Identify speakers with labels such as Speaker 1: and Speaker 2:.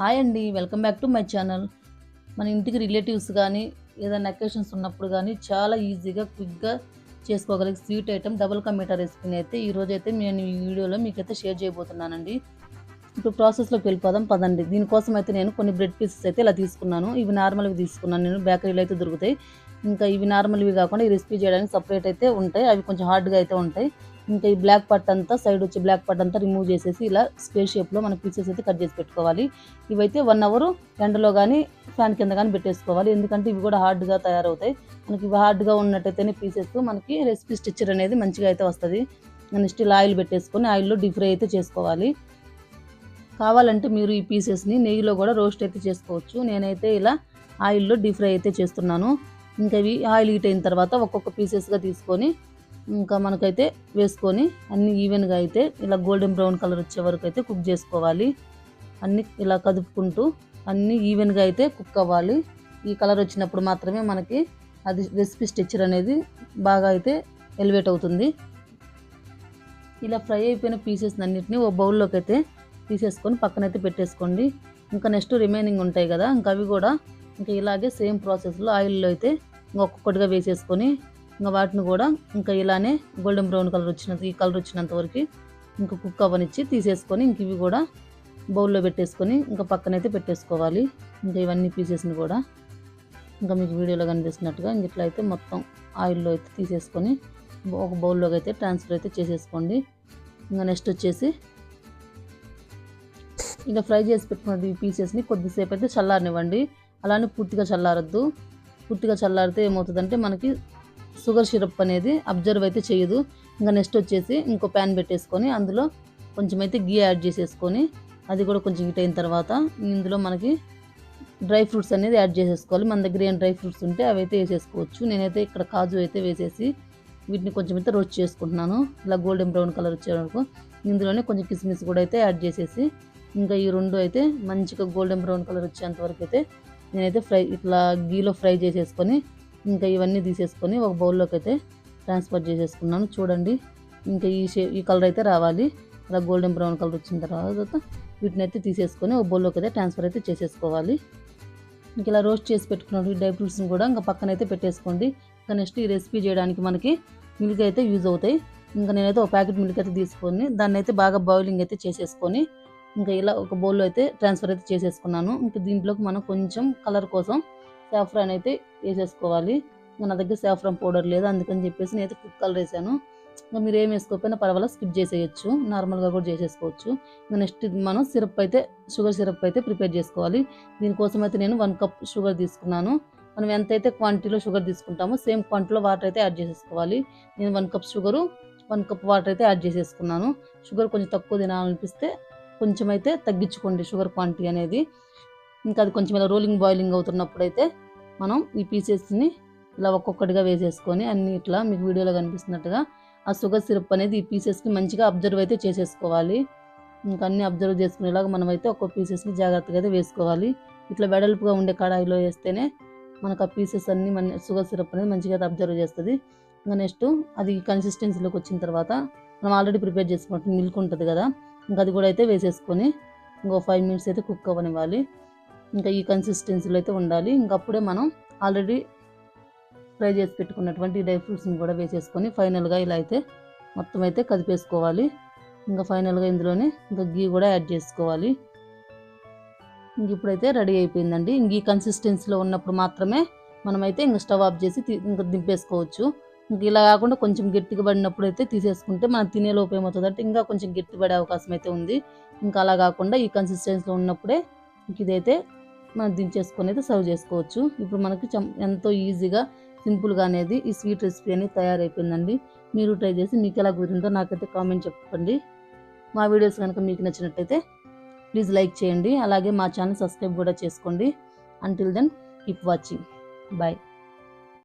Speaker 1: Hi అండి welcome back to my channel. మన ఇంటికి రిలేటివ్స్ కానీ ఏదైనా అకేషన్స్ ఉన్నప్పుడు కానీ చాలా ఈజీగా క్విక్గా చేసుకోగలిగే స్వీట్ ఐటమ్ డబుల్ కమీటా రెసిపీని అయితే ఈరోజు అయితే నేను ఈ వీడియోలో మీకైతే షేర్ చేయబోతున్నానండి. ఇప్పుడు ప్రాసెస్లోకి వెళ్ళిపోదాం పదండి. దీనికోసం అయితే నేను కొన్ని బ్రెడ్ పీసెస్ అయితే ఇలా తీసుకున్నాను. ఇవి నార్మల్వి తీసుకున్నాను నేను బేకరీలో అయితే దొరుకుతాయి. ఇంకా ఇవి నార్మల్వి కాకుండా ఈ రెసిపీ చేయడానికి సపరేట్ అయితే ఉంటాయి. అవి కొంచెం హార్డ్గా అయితే ఉంటాయి. ఇంకా ఈ బ్లాక్ పట్ అంతా సైడ్ వచ్చి బ్లాక్ పట్ అంతా రిమూవ్ చేసేసి ఇలా స్క్వేర్ షేప్లో మనం పీసెస్ అయితే కట్ చేసి పెట్టుకోవాలి. ఇవైతే వన్ అవర్ ఎండలో కానీ ఫ్యాన్ కింద కానీ పెట్టేసుకోవాలి. ఎందుకంటే ఇవి కూడా హార్డ్గా తయారవుతాయి. మనకి ఇవి హార్డ్గా ఉన్నట్టయితేనే పీసెస్ మనకి రెసిపీ స్టిచ్చర్ అనేది మంచిగా అయితే వస్తుంది. నెక్స్ట్ ఇలా ఆయిల్ పెట్టేసుకొని ఆయిల్లో డీప్ ఫ్రై అయితే చేసుకోవాలి. కావాలంటే మీరు ఈ పీసెస్ని నెయ్యిలో కూడా రోస్ట్ అయితే చేసుకోవచ్చు. నేనైతే ఇలా ఆయిల్లో డీప్ ఫ్రై అయితే చేస్తున్నాను. ఇంకా ఇవి ఆయిల్ హీట్ అయిన తర్వాత ఒక్కొక్క పీసెస్గా తీసుకొని ఇంకా మనకైతే వేసుకొని అన్ని ఈవెన్గా అయితే ఇలా గోల్డెన్ బ్రౌన్ కలర్ వచ్చే వరకు అయితే కుక్ చేసుకోవాలి. అన్ని ఇలా కదుపుకుంటూ అన్ని ఈవెన్గా అయితే కుక్ అవ్వాలి. ఈ కలర్ వచ్చినప్పుడు మాత్రమే మనకి అది రెసిపీ స్టిచ్చర్ అనేది బాగా అయితే ఎలివేట్ అవుతుంది. ఇలా ఫ్రై అయిపోయిన పీసెస్ అన్నిటిని ఓ బౌల్లోకి అయితే తీసేసుకొని పక్కనైతే పెట్టేసుకోండి. ఇంకా నెక్స్ట్ రిమైనింగ్ ఉంటాయి కదా ఇంకా అవి కూడా ఇంకా ఇలాగే సేమ్ ప్రాసెస్లో ఆయిల్లో అయితే ఇంకొక్కొక్కటిగా వేసేసుకొని ఇంకా వాటిని కూడా ఇంకా ఇలానే గోల్డెన్ బ్రౌన్ కలర్ వచ్చినంత ఈ కలర్ వచ్చినంత వరకు ఇంకా కుక్ అవనిచ్చి తీసేసుకొని ఇంక ఇవి కూడా బౌల్లో పెట్టేసుకొని ఇంకా పక్కనైతే పెట్టేసుకోవాలి. ఇంకా ఇవన్నీ పీసెస్ని కూడా ఇంకా మీకు వీడియోలో కనిపిస్తున్నట్టుగా ఇంక ఇట్లా అయితే మొత్తం ఆయిల్లో అయితే తీసేసుకొని ఒక బౌల్లోకి అయితే ట్రాన్స్ఫర్ అయితే చేసేసుకోండి. ఇంకా నెక్స్ట్ వచ్చేసి ఇంకా ఫ్రై చేసి పెట్టుకున్న ఈ పీసెస్ని కొద్దిసేపు అయితే చల్లారనివ్వండి. అలానే పూర్తిగా చల్లారద్దు. పూర్తిగా చల్లారితే ఏమవుతుందంటే మనకి షుగర్ సిరప్ అనేది అబ్జర్వ్ అయితే చేయదు. ఇంకా నెక్స్ట్ వచ్చేసి ఇంకో ప్యాన్ పెట్టేసుకొని అందులో కొంచెం అయితే గీ యాడ్ చేసేసుకొని అది కూడా కొంచెం హీట్ అయిన తర్వాత ఇందులో మనకి డ్రై ఫ్రూట్స్ అనేది యాడ్ చేసేసుకోవాలి. మన దగ్గర ఏం డ్రై ఫ్రూట్స్ ఉంటే అవి అయితే వేసేసుకోవచ్చు. నేనైతే ఇక్కడ కాజు అయితే వేసేసి వీటిని కొంచెం అయితే రోస్ట్ చేసుకుంటున్నాను. ఇలా గోల్డెన్ బ్రౌన్ కలర్ వచ్చే వరకు ఇందులోనే కొంచెం కిస్మిస్ కూడా అయితే యాడ్ చేసేసి ఇంకా ఈ రెండు అయితే మంచిగా గోల్డెన్ బ్రౌన్ కలర్ వచ్చేంత వరకు అయితే నేనైతే ఫ్రై ఇట్లా గీలో ఫ్రై చేసేసుకొని ఇంకా ఇవన్నీ తీసేసుకొని ఒక బౌల్లోకి అయితే ట్రాన్స్ఫర్ చేసేసుకున్నాను. చూడండి ఇంకా ఈ షే ఈ కలర్ అయితే రావాలి. అలా గోల్డెన్ బ్రౌన్ కలర్ వచ్చిన తర్వాత వీటిని అయితే తీసేసుకొని ఒక బౌల్లోకి అయితే ట్రాన్స్ఫర్ అయితే చేసేసుకోవాలి. ఇంక ఇలా రోస్ట్ చేసి పెట్టుకున్న డ్రై ఫ్రూట్స్ని కూడా ఇంకా పక్కన అయితే పెట్టేసుకోండి. ఇంకా నెక్స్ట్ ఈ రెసిపీ చేయడానికి మనకి మిల్క్ అయితే యూజ్ అవుతాయి. ఇంకా నేనైతే ఒక ప్యాకెట్ మిల్క్ అయితే తీసుకొని దాన్ని అయితే బాగా బాయిలింగ్ అయితే చేసేసుకొని ఇంకా ఇలా ఒక బౌల్లో అయితే ట్రాన్స్ఫర్ అయితే చేసేసుకున్నాను. ఇంకా దీంట్లోకి మనం కొంచెం కలర్ కోసం సాఫ్రాన్ అయితే వేసేసుకోవాలి. ఇంకా నా దగ్గర సాఫ్రాన్ పౌడర్ లేదు అందుకని చెప్పేసి నేనైతే ఫుడ్ కలర్ వేసాను. ఇంకా మీరు ఏం వేసుకోకపోయినా పర్వాలేదు స్కిప్ చేసేయచ్చు. నార్మల్గా కూడా చేసేసుకోవచ్చు. ఇంకా నెక్స్ట్ మనం సిరప్ అయితే షుగర్ సిరప్ అయితే ప్రిపేర్ చేసుకోవాలి. దీనికోసం అయితే నేను వన్ కప్ షుగర్ తీసుకున్నాను. మనం ఎంతైతే క్వాంటిటీలో షుగర్ తీసుకుంటామో సేమ్ క్వాంటిటీలో వాటర్ అయితే యాడ్ చేసేసుకోవాలి. నేను one cup sugar one cup water అయితే యాడ్ చేసేసుకున్నాను. షుగర్ కొంచెం తక్కువ తినాలనిపిస్తే కొంచెం అయితే తగ్గించుకోండి షుగర్ క్వాంటిటీ అనేది. ఇంకా అది కొంచెం ఇలా రోలింగ్ బాయిలింగ్ అవుతున్నప్పుడు అయితే మనం ఈ పీసెస్ని ఇలా ఒక్కొక్కటిగా వేసేసుకొని అన్ని ఇట్లా మీకు వీడియోలో కనిపిస్తున్నట్టుగా ఆ షుగర్ సిరప్ అనేది ఈ పీసెస్కి మంచిగా అబ్జర్వ్ అయితే చేసేసుకోవాలి. ఇంకా అన్ని అబ్జర్వ్ చేసుకునేలాగా మనం అయితే ఒక్కొక్క పీసెస్ని జాగ్రత్తగా అయితే వేసుకోవాలి. ఇట్లా వెడల్పుగా ఉండే కడాయిలో వేస్తేనే మనకు ఆ పీసెస్ అన్ని మన షుగర్ సిరప్ అనేది మంచిగా అయితే అబ్జర్వ్ చేస్తుంది. ఇంకా నెక్స్ట్ అది కన్సిస్టెన్సీలోకి వచ్చిన తర్వాత మనం ఆల్రెడీ ప్రిపేర్ చేసుకున్నట్టు మిల్క్ ఉంటుంది కదా ఇంకా అది కూడా అయితే వేసేసుకొని ఇంకో ఫైవ్ మినిట్స్ అయితే కుక్ అవ్వనివ్వాలి. ఇంకా ఈ కన్సిస్టెన్సీలో అయితే ఉండాలి. ఇంకా అప్పుడే మనం ఆల్రెడీ ఫ్రై చేసి పెట్టుకున్నటువంటి డ్రై ఫ్రూట్స్ని కూడా వేసేసుకొని ఫైనల్గా ఇలా అయితే మొత్తం అయితే కదిపేసుకోవాలి ఇంకా ఫైనల్గా ఇందులోనే ఇంకా గీ కూడా యాడ్ చేసుకోవాలి. ఇంక ఇప్పుడైతే రెడీ అయిపోయిందండి. ఇంక ఈ కన్సిస్టెన్సీలో ఉన్నప్పుడు మాత్రమే మనమైతే ఇంకా స్టవ్ ఆఫ్ చేసి ఇంకా దింపేసుకోవచ్చు. ఇంక ఇలా కాకుండా కొంచెం గట్టిగా పడినప్పుడు అయితే తీసేసుకుంటే మనం తినే లోపు అంటే ఇంకా కొంచెం గట్టి పడే అవకాశం అయితే ఉంది. ఇంకా అలా కాకుండా ఈ కన్సిస్టెన్సీలో ఉన్నప్పుడే ఇంక ఇదైతే మనం దించేసుకొని అయితే సర్వ్ చేసుకోవచ్చు. ఇప్పుడు మనకి చం- ఎంతో ఈజీగా సింపుల్గా అనేది ఈ స్వీట్ రెసిపీ అనేది తయారైపోయిందండి. మీరు ట్రై చేసి మీకు ఎలా కుదిరిందో నాకైతే కామెంట్ చెప్పండి. మా వీడియోస్ కనుక మీకు నచ్చినట్టయితే ప్లీజ్ లైక్ చేయండి. అలాగే మా ఛానల్ సబ్స్క్రైబ్ కూడా చేసుకోండి. Until then keep watching bye